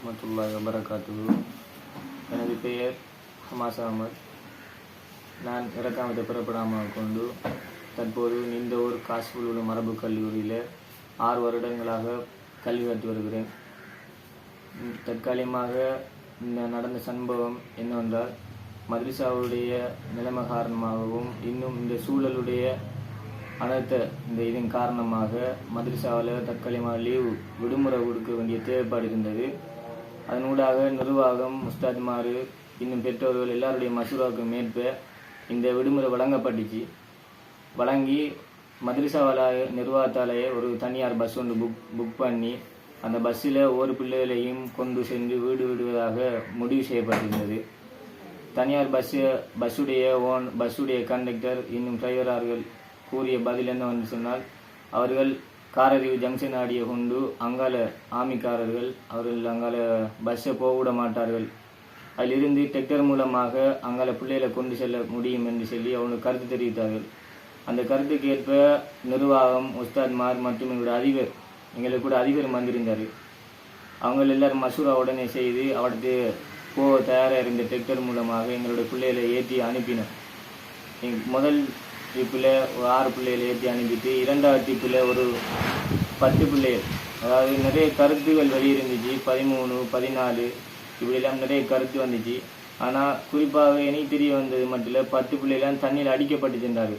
வரமத்துல்லாஹ் வபரகாத்து எனது பெயர் ஹமாஸ் அகமது நான் இறக்காமத்தை பெறப்படாமல் கொண்டு தற்போது இந்த நீந்தவூர் காசில் உள்ள மரபு கல்லூரியில் ஆறு வருடங்களாக கல்வி கற்று வருகிறேன். தற்காலிகமாக இந்த நடந்த சம்பவம் என்னவென்றால் மதுரிசாவுடைய நிலைமை காரணமாகவும் இன்னும் இந்த சூழலுடைய அனர்த்த இந்த இதன் காரணமாக மதுரிசாவில் தற்காலிகமாக லீவு விடுமுறை கொடுக்க வேண்டிய தேவைப்பாடு இருந்தது. அதனூடாக நிர்வாகம் முஸ்தாத்மார் இன்னும் பெற்றோர்கள் எல்லாருடைய மசூராவுக்கு மேற்ப இந்த விடுமுறை வழங்கப்பட்டுச்சு. வழங்கி மதுரசாவால நிர்வாகத்தாலேயே ஒரு தனியார் பஸ் ஒன்று புக் புக் பண்ணி அந்த பஸ்ஸில் ஒவ்வொரு பிள்ளைகளையும் கொண்டு சென்று வீடு விடுவதாக முடிவு செய்யப்பட்டிருந்தது. தனியார் பஸ்ஸு பஸ்ஸுடைய ஓன் பஸ்ஸுடைய கண்டக்டர் இன்னும் டிரைவர் அவர்கள் கூறிய பதில் என்ன வந்து சொன்னால் அவர்கள் காரறிவு ஜங்ஷன் ஆடிய கொண்டு அங்கால ஆமிக்காரர்கள் அவர்கள் அங்கால பஸ்ஸை போக விட மாட்டார்கள். அதிலிருந்து டெக்டர் மூலமாக அங்கால பிள்ளைகளை கொண்டு செல்ல முடியும் என்று சொல்லி அவனுக்கு கருத்து தெரிவித்தார்கள். அந்த கருத்துக்கு ஏற்ப நிர்வாகம் உஸ்தாத்மார் மற்றும் எங்களுடைய அதிபர் எங்களுக்கு கூட அதிபர் வந்திருந்தார் அவங்க எல்லாரும் மசூரா உடனே செய்து அவருக்கு போக தயாராக இருந்த டெக்டர் மூலமாக எங்களுடைய பிள்ளைகளை ஏற்றி அனுப்பினோம் முதல் டிப்பில் ஒரு ஆறு பிள்ளைகள் ஏற்றி அனுப்பிட்டு இரண்டாவது டிப்பில் ஒரு பத்து பிள்ளைகள் அதாவது நிறைய கருத்துகள் வெளியிருந்துச்சு பதிமூணு பதினாலு இப்படிலாம் நிறைய கருத்து வந்துச்சு. ஆனால் குறிப்பாக எனக்கு தெரிய வந்தது மட்டும் இல்லை பத்து பிள்ளைலாம் தண்ணியில் அடிக்கப்பட்டு சென்றார்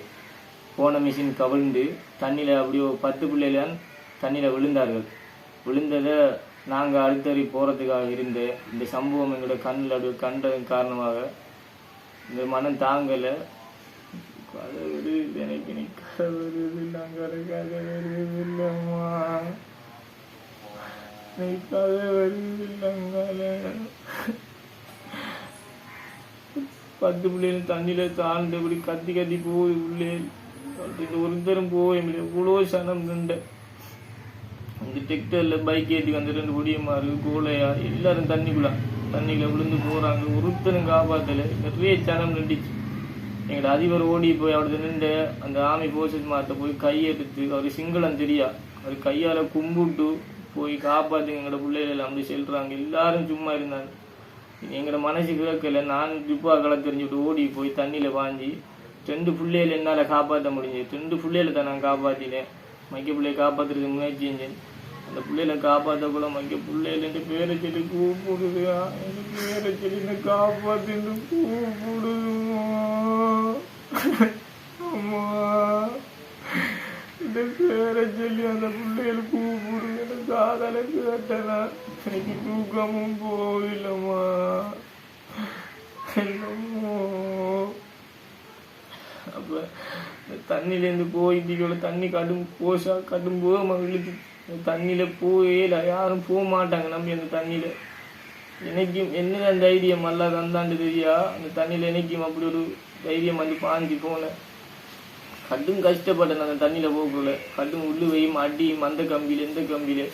போன மிஷின் கவிழ்ந்து தண்ணியில் அப்படியே பத்து பிள்ளைலாம் தண்ணியில் விழுந்தார்கள். விழுந்ததை நாங்கள் அடுத்தறி போகிறதுக்காக இருந்த இந்த சம்பவம் எங்களோட கண்ணில் அப்படி கண்டதன் காரணமாக இந்த மனம் தாங்கலை. வருது எனக்கு நீ வருது நாங்கள் கதை வருது இல்லம்மா நீ வருது இல்லங்கால பத்து பிள்ளைகள் தண்ணியில் தாழ்ந்து இப்படி கத்தி கத்தி போய் உள்ளே. இந்த ஒருத்தரும் போய் இவ்வளோ சனம் நின்ற இந்த டெக்டரில் பைக் ஏற்றி வந்து ரெண்டு புடியமாறு கோலையா எல்லாரும் தண்ணிக்குள்ள தண்ணியில் விழுந்து போகிறாங்க ஒருத்தரும் காப்பாற்றலை நிறைய சனம் நின்றுச்சு எங்களோட அதிபர் ஓடி போய் அவரது நின்று அந்த ஆமை போசட் மாட்ட போய் கையெடுத்து அவர் சிங்களம் தெரியா? அவர் கையால் கும்பிட்டு போய் காப்பாற்றுங்க எங்களோட பிள்ளைகள் அப்படி சொல்கிறாங்க எல்லாரும் சும்மா இருந்தாங்க. எங்களோட மனசு கேட்கல. நான் டிப்பா களை தெரிஞ்சுட்டு ஓடி போய் தண்ணியில் பாஞ்சி ரெண்டு பிள்ளைகள் என்னால் காப்பாற்ற முடிஞ்சது. ரெண்டு பிள்ளைகளை தான் நான் காப்பாற்றினேன் மைக்க பிள்ளையை காப்பாற்றுறதுக்கு முயற்சி செஞ்சேன். அந்த பிள்ளையில காப்பாற்றக்குள்ள மைக்க பிள்ளைகள் என் பேரை சொல்லி கூப்பிடுதுயா என் பேரை சொல்லி என்னை காப்பாற்றின்னு கூப்பிடுதுமா அம்மா இந்த பேரை சொல்லி அந்த பிள்ளைகள் கூப்பிடுது எனக்கு காதல கேட்டனா? எனக்கு தூக்கமும் போயில்லம்மா என்னமோ? அப்போ இந்த தண்ணியிலேருந்து போயிட்டு தண்ணி கடும் போஷா கடும் போக இழுத்து தண்ணியில் இல்லை யாரும் போக மாட்டாங்க நம்பி அந்த தண்ணியில். எனக்கும் என்ன தைரியம் நல்லா தந்தாண்டு தெரியா? அந்த தண்ணியில் என்னைக்கும் அப்படி ஒரு தைரியம் வந்து பாஞ்சு போனேன் கடும் கஷ்டப்பட்டேன் அந்த தண்ணியில் போகக்குள்ள. கடும் உள்ளுவையும் அடியும் அந்த கம்பியில் எந்த கம்பியில.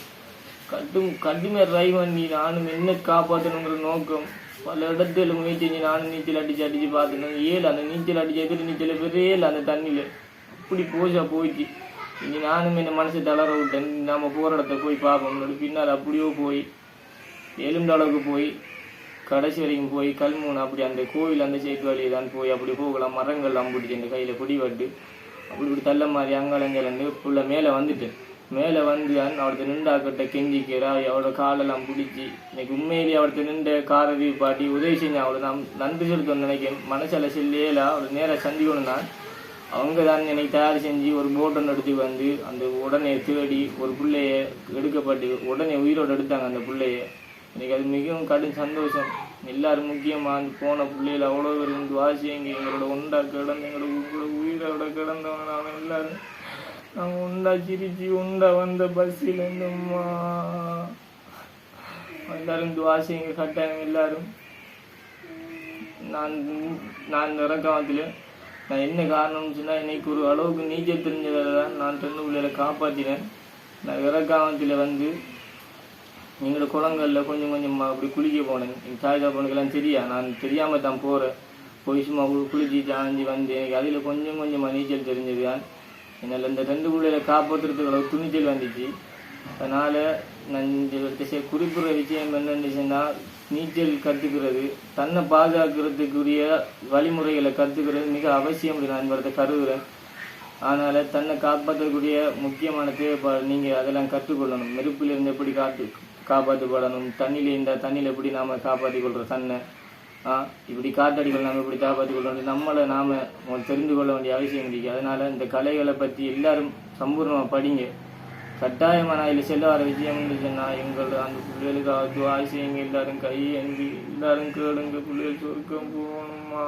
கடும் கடுமை ட்ரை பண்ணி நானும் என்ன காப்பாற்றணுங்கிற நோக்கம். பல இடத்துல முயற்சி செஞ்சு நானும் நீச்சல் அடிச்சு அடிச்சு பார்த்துனேன் ஏழு அந்த நீச்சல் அடிச்சு எதிர் நீச்சல் பெரிய ஏழு அந்த தண்ணியில். அப்படி போச்சா போயிடுச்சு இனி நானும் என்ன மனசு தளர விட்டேன். நம்ம போகிற இடத்த போய் பார்ப்போம். பின்னால் அப்படியோ போய் எலும்பு அளவுக்கு போய் கடைசி வரைக்கும் போய் கல்மூன் அப்படி அந்த கோவில் அந்த சேட்டு வழியை தான் போய் அப்படி போகலாம். மரங்கள் அம்புடிச்சு அந்த கையில் பிடிபட்டு அப்படி இப்படி தள்ள மாதிரி அங்காலங்கிலேருந்து புள்ள மேலே வந்துட்டேன். மேலே வந்து அவர்த்த நின்றாக்கிட்ட கெஞ்சிக்கிறா அவரோட காலெல்லாம் பிடிச்சி இன்னைக்கு உண்மையிலேயே அவர்த்த நின்ற காரதி பாட்டி உதவி செஞ்சு அவளை நான் நன்றி செலுத்தணும்னு நினைக்கிறேன். மனசில் செல்லையில அவளை நேராக சந்திக்கணும் நான் அவங்க தான் என்னை தயார் செஞ்சு ஒரு போட்டை எடுத்து வந்து அந்த உடனே தேடி ஒரு பிள்ளைய எடுக்கப்பட்டு உடனே உயிரோடு எடுத்தாங்க அந்த பிள்ளைய. எனக்கு அது மிகவும் கடும் சந்தோஷம். எல்லாரும் முக்கியமாக அந்த போன பிள்ளையில் அவ்வளோ பேர் இருந்து வாசிங்க எங்களோட உண்டா கிடந்து எங்களோட உங்களோட உயிரோட கிடந்தவங்க நாங்கள் எல்லாரும் நாங்கள் உண்டா சிரிச்சு உண்டா வந்த பஸ்ஸில் இருந்தோம்மா எல்லாரும் துவாசிங்க கட்டாயம் எல்லாரும். நான் நான் இந்த இறக்காமத்தில் நான் என்ன காரணம்னு சொன்னால் இன்னைக்கு ஒரு அளவுக்கு நீச்சல் தெரிஞ்சதால் தான் நான் ரெண்டு பிள்ளைகளை காப்பாற்றினேன் நான் இறக்காமத்தில் வந்து எங்களோட குளங்களில் கொஞ்சம் கொஞ்சம் அப்படி குளிக்க போனேன். எங்கள் தாய் தப்பனுக்கெல்லாம் தெரியா நான் தெரியாமல் தான் போகிறேன் போய் சும்மா குளிச்சு சாஞ்சி வந்து எனக்கு அதில் கொஞ்சம் கொஞ்சமாக நீச்சல் தெரிஞ்சது தான். என்னால் இந்த ரெண்டு பிள்ளைகளை காப்பாற்றுறதுக்கு அளவு துணிச்சல் வந்துச்சு. அதனால் நான் இந்த இடத்தை குறிப்பிடுற விஷயம் என்னென்னு சொன்னால் நீச்சல் கற்றுக்கிறது தன்னை பாதுகாக்கிறதுக்குரிய வழிமுறைகளை கற்றுக்கிறது மிக அவசியம் நான் வரதை கருதுகிறேன் அதனால் தன்னை காப்பாற்றக்கூடிய முக்கியமான தேவைப்பாடு நீங்கள் அதெல்லாம் கற்றுக்கொள்ளணும். நெருப்பிலிருந்து எப்படி காத்து காப்பாற்றப்படணும்? தண்ணியில் இருந்தால் தண்ணியில் எப்படி நாம் காப்பாற்றி கொள்கிறோம் தன்னை? ஆ இப்படி காத்தடிகள் நாம் எப்படி காப்பாற்றிக் கொள்ளணும் நம்மளை நாம் தெரிந்து கொள்ள வேண்டிய அவசியம் இருக்குது அதனால் இந்த கலைகளை பற்றி எல்லாரும் சம்பூர்ணமாக படிங்க. கட்டாயமான அதில் செல்ல வர விஷயம் சொன்னால் எங்கள் அந்த பிள்ளைகளுக்கு துவாய் செய்யுங்க. எல்லாரும் கை அன்பி எல்லாரும் கேளுங்க. பிள்ளைகள் சொர்க்கம் போகணுமா